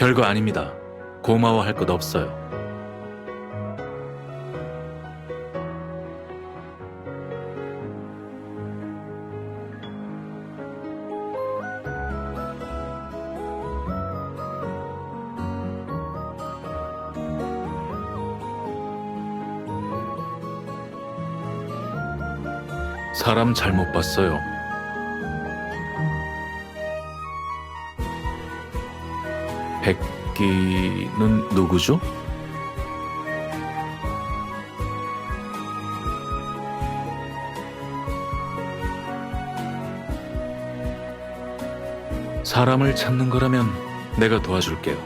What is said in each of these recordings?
별거 아닙니다. 고마워할 것 없어요. 사람 잘못 봤어요. 백기는 누구죠? 사람을 찾는 거라면 내가 도와줄게요.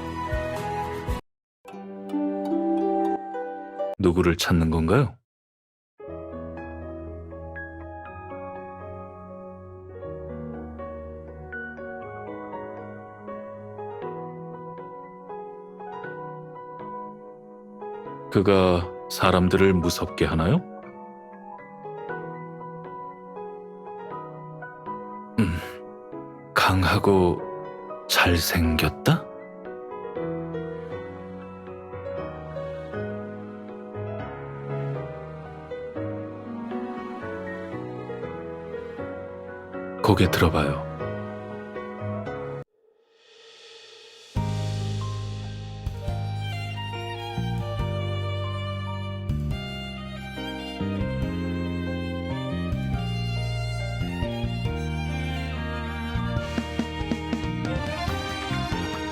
누구를 찾는 건가요? 그가 사람들을 무섭게 하나요? 음, 강하고 잘생겼다? 고개 들어봐요.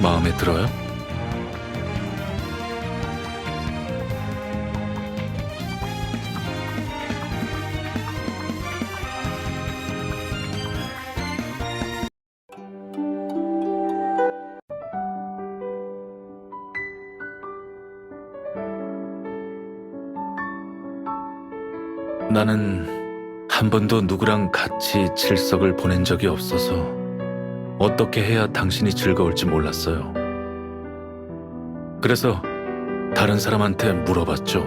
마음에 들어요? 나는 한 번도 누구랑 같이 칠석을 보낸 적이 없어서 어떻게 해야 당신이 즐거울지 몰랐어요. 그래서 다른 사람한테 물어봤죠.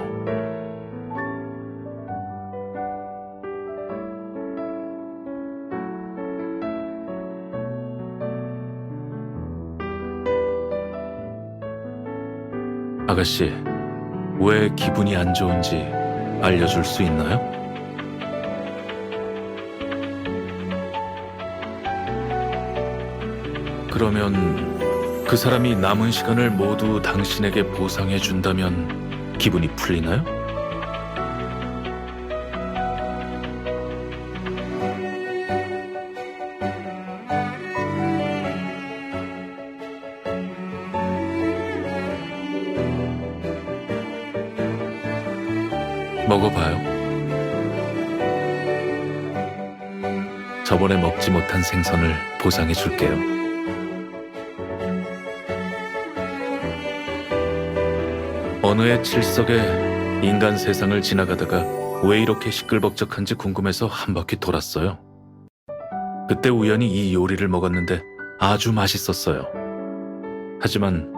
아가씨, 왜 기분이 안 좋은지 알려줄 수 있나요? 그러면 그 사람이 남은 시간을 모두 당신에게 보상해 준다면 기분이 풀리나요? 먹어봐요. 저번에 먹지 못한 생선을 보상해 줄게요. 어느 해 칠석에 인간 세상을 지나가다가 왜 이렇게 시끌벅적한지 궁금해서 한 바퀴 돌았어요. 그때 우연히 이 요리를 먹었는데 아주 맛있었어요. 하지만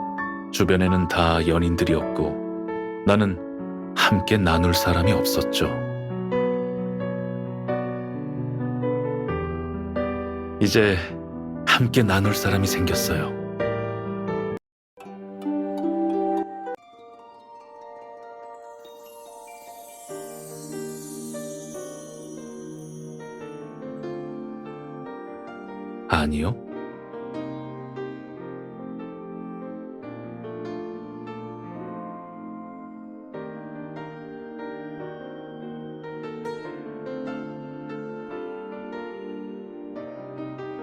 주변에는 다 연인들이었고 나는 함께 나눌 사람이 없었죠. 이제 함께 나눌 사람이 생겼어요. 아니요.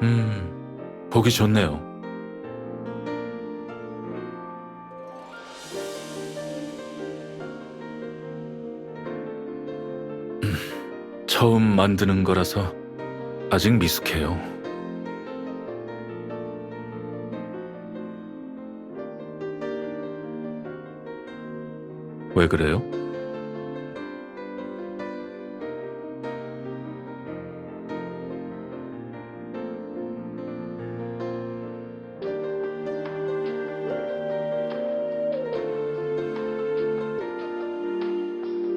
음, 보기 좋네요. 음, 처음 만드는 거라서 아직 미숙해요. 왜 그래요?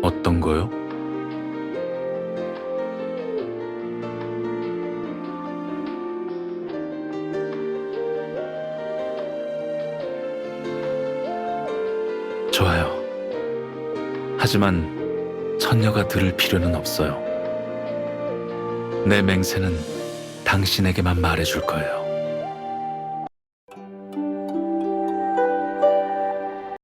어떤 거요? 하지만 천녀가 들을 필요는 없어요. 내 맹세는 당신에게만 말해줄 거예요.